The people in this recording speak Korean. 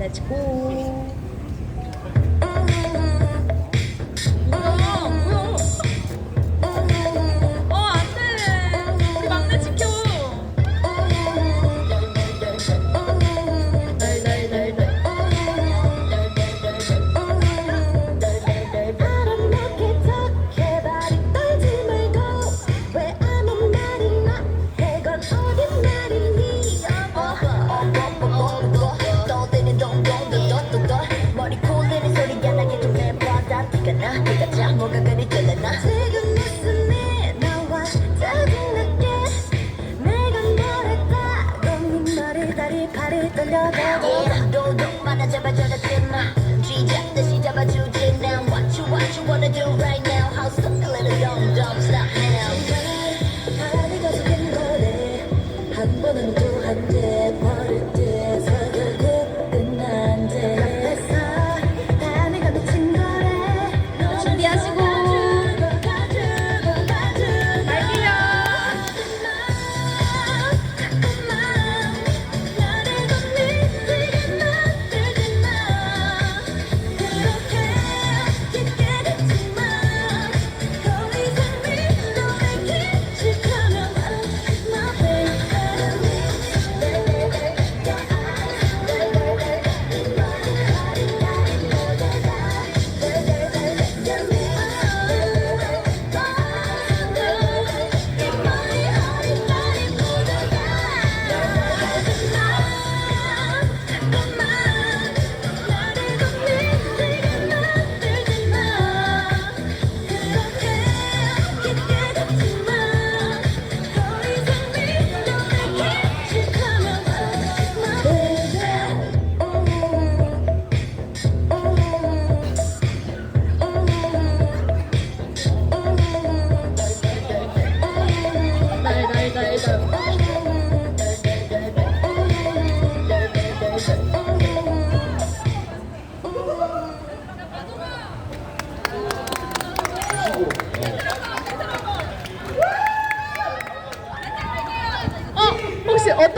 That's cool. 뭐가 그리 떨려나? 지금 일 나와 짜증나게. 내가 뭘 했다고 네 말이 다리 팔이 떨려가고. 도둑 많아 잡아줘라 틈마 쥐잡듯이 잡아주지. Now what you what you wanna do right 혹시 어떤